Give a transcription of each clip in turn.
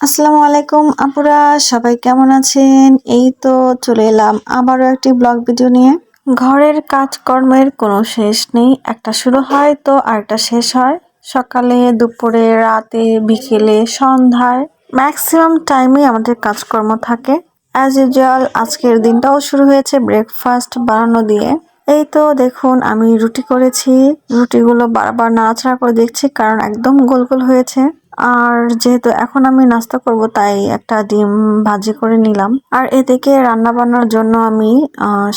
আসসালামু আলাইকুম আপুরা, সবাই কেমন আছেন? এই তো চলে এলাম আবারও একটি ব্লগ ভিডিও নিয়ে। ঘরের কাজকর্মের কোনো শেষ নেই, একটা শুরু হয় তো আরেকটা শেষ হয়। সকালে, দুপুরে, রাতে, বিকেলে, সন্ধ্যায় ম্যাক্সিমাম টাইমে আমাদের কাজকর্ম থাকে। অ্যাজ ইউজুয়াল আজকের দিনটাও শুরু হয়েছে ব্রেকফাস্ট বানানো দিয়ে। এই তো দেখুন, আমি রুটি করেছি। রুটিগুলো বারবার নাড়াচাড়া করে দেখছি, কারণ একদম গোল গোল হয়েছে। আর যেহেতু এখন আমি নাস্তা করব, তাই একটা ডিম ভাজি করে নিলাম। আর এদিকে রান্না বান্নার জন্য আমি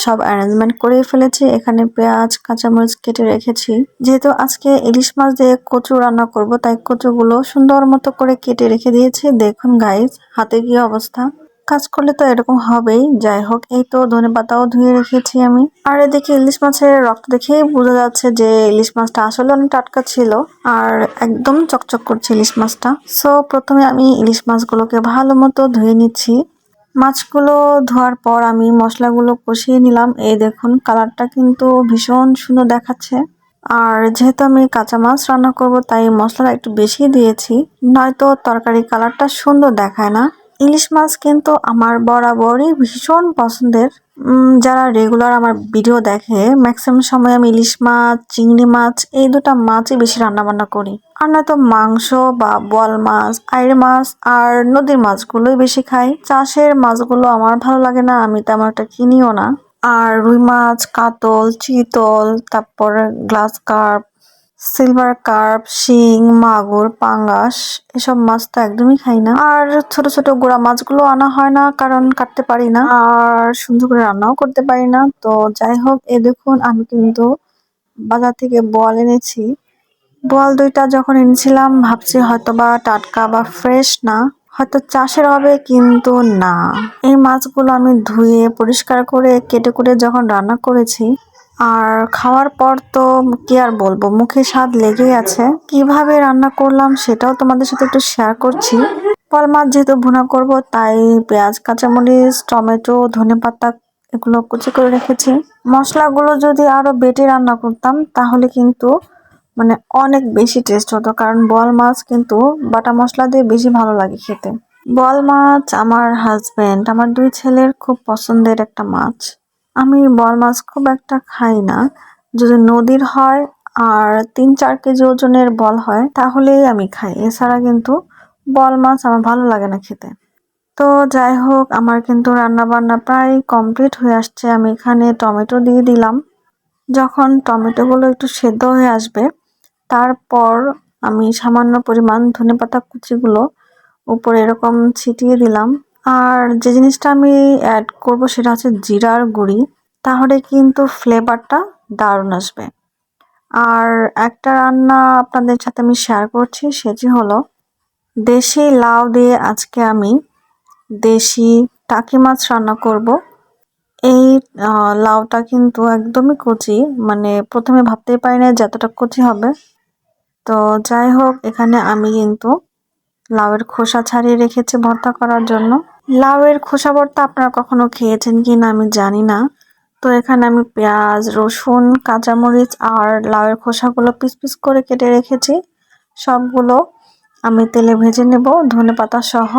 সব অ্যারেঞ্জমেন্ট করে ফেলেছি। এখানে পেঁয়াজ, কাঁচামরিচ কেটে রেখেছি। যেহেতু আজকে ইলিশ মাছ দিয়ে কচু রান্না করব, তাই কচুগুলো সুন্দর মতো করে কেটে রেখে দিয়েছি। দেখুন গাইজ হাতে কি অবস্থা? কাজ করলে তো এরকম হবেই। যাই হোক, এই তো ধনে পাতাও ধুয়ে রেখেছি আমি। আর এদিকে ইলিশ মাছের রক্ত দেখেই বোঝা যাচ্ছে যে ইলিশ মাছটা আসলে অনেক টাটকা ছিল আর একদম চকচক করছে ইলিশ মাছটা। সো প্রথমে আমি ইলিশ মাছগুলোকে ভালো মতো ধুয়ে নিচ্ছি। মাছগুলো ধোয়ার পর আমি মশলাগুলো কষিয়ে নিলাম। এই দেখুন, কালারটা কিন্তু ভীষণ সুন্দর দেখাচ্ছে। আর যেহেতু আমি কাঁচা মাছ রান্না করব, তাই মশলাটা একটু বেশি দিয়েছি। নয়তো তরকারি কালারটা সুন্দর দেখায় না। ইলিশ মাছ কিন্তু আমার বরাবরই ভীষণ পছন্দের। যারা রেগুলার আমার ভিডিও দেখে ম্যাক্সিমাম সময় আমি ইলিশ মাছ, চিংড়ি মাছ, এই দুটা মাছই বেশি রান্না বান্না করি। আর না তো মাংস বা বোয়াল মাছ, আইড় মাছ আর নদীর মাছগুলোই বেশি খাই। চাষের মাছগুলো আমার ভালো লাগে না, আমি তেমন একটা কিনিও না। আর রুই মাছ, কাতল, চিতল, তারপরে গ্লাস কার্প সিলভার কার্প শিং, মাগুর, পাঙ্গাস, এসব মাছ তো একদমই খাই না। আর ছোট ছোট গোড়া মাছগুলো আনা হয় না, কারণ কাটতে পারি না। আর সুন্দর করে রান্নাও করতে পারি না। তো যাই হোক, এ দেখুন, আমি কিন্তু বাজার থেকে বল এনেছি। বল দুইটা যখন এনেছিলাম, ভাবছি হয়তো বা টাটকা বা ফ্রেশ না, হয়তো চাষের হবে, কিন্তু না। এই মাছগুলো আমি ধুয়ে, পরিষ্কার করে, কেটে কুটে যখন রান্না করেছি আর খাওয়ার পর তো কি আর বলব, মুখে স্বাদ লেগেই আছে। কীভাবে রান্না করলাম সেটাও তোমাদের সাথে একটু শেয়ার করছি। পল মাছ যেহেতু ভুনা করব, তাই পেঁয়াজ, কাঁচামরিচ, টমেটো, ধনে পাতা এগুলো কুচি করে রেখেছি। মশলাগুলো যদি আরও বেটে রান্না করতাম, তাহলে কিন্তু মানে অনেক বেশি টেস্ট হতো, কারণ বল মাছ কিন্তু বাটা মশলা দিয়ে বেশি ভালো লাগে খেতে। বল মাছ আমার হাজব্যান্ড আমার দুই ছেলের খুব পছন্দের একটা মাছ। আমি বল মাছ খুব একটা খাই না। যদি নদীর হয় আর তিন চার কেজি ওজনের বল হয়, তাহলেই আমি খাই। এছাড়া কিন্তু বল মাছ আমার ভালো লাগে না খেতে। তো যাই হোক, আমার কিন্তু রান্না বান্না প্রায় কমপ্লিট হয়ে আসছে। আমি এখানে টমেটো দিয়ে দিলাম। যখন টমেটোগুলো একটু সেদ্ধ হয়ে আসবে, তারপর আমি সামান্য পরিমাণ ধনে পাতা কুচিগুলো উপরে এরকম ছিটিয়ে দিলাম। আর যে জিনিসটা আমি অ্যাড করব সেটা হচ্ছে জিরার গুঁড়ি। তাহলে কিন্তু ফ্লেভারটা দারুণ আসবে। আর একটা রান্না আপনাদের সাথে আমি শেয়ার করছি, সেটি হলো দেশি লাউ দিয়ে আজকে আমি দেশি টাকি মাছ রান্না করব। এই লাউটা কিন্তু একদমই কচি মানে প্রথমে ভাবতেই পারি না যতটা কচি হবে। তো যাই হোক, এখানে আমি কিন্তু লাউয়ের খোসা ছাড়িয়ে রেখেছি ভর্তা করার জন্য। লাউয়ের খোসা ভর্তা আপনারা কখনো খেয়েছেন কি না আমি জানি না। তো এখানে আমি পেঁয়াজ, রসুন, কাঁচামরিচ আর লাউয়ের খোসাগুলো পিস পিস করে কেটে রেখেছি। সবগুলো আমি তেলে ভেজে নেব ধনে পাতা সহ।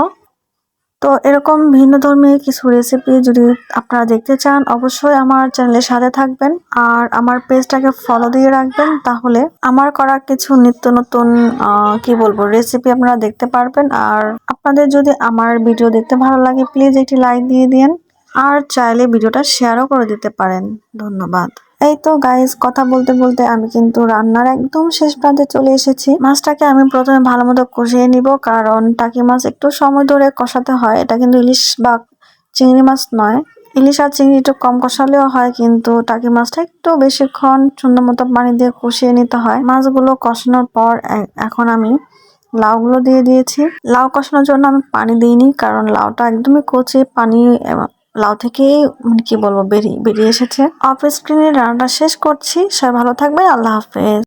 তো এরকম ভিন্ন ধর্মী কিছু রেসিপি যদি আপনারা দেখতে চান, অবশ্যই আমার চ্যানেলের সাথে থাকবেন। আর আমার পেজটাকে ফলো দিয়ে রাখবেন, তাহলে আমার করা কিছু নিত্য নতুন কি বলব রেসিপি আপনারা দেখতে পারবেন। আর আপনাদের যদি আমার ভিডিও দেখতে ভালো লাগে প্লিজ একটি লাইক দিয়ে দিন আর চাইলে ভিডিওটা শেয়ারও করে দিতে পারেন। ধন্যবাদ। এই তো গাইজ কথা বলতে বলতে আমি কিন্তু রান্নার একদম শেষ প্রান্তে চলে এসেছি। মাছটাকে আমি প্রথমে ভালো মতো কষিয়ে নিব, কারণ টাকি মাছ একটু সময় ধরে কষাতে হয়। এটা কিন্তু ইলিশ বা চিংড়ি মাছ নয়। ইলিশ আর চিংড়ি একটু কম কষালেও হয়, কিন্তু টাকি মাছটা একটু বেশিক্ষণ সুন্দর মতো পানি দিয়ে কষিয়ে নিতে হয়। মাছগুলো কষানোর পর এখন আমি লাউগুলো দিয়ে দিয়েছি। লাউ কষানোর জন্য আমি পানি দিইনি, কারণ লাউটা একদমই কচি, পানি লাউ থেকে মানে কি বলব, বেরিয়ে বেরিয়ে এসেছে। অফ স্ক্রিনে রান্না শেষ করছি। সবাই ভালো থাকবে আল্লাহ হাফেজ।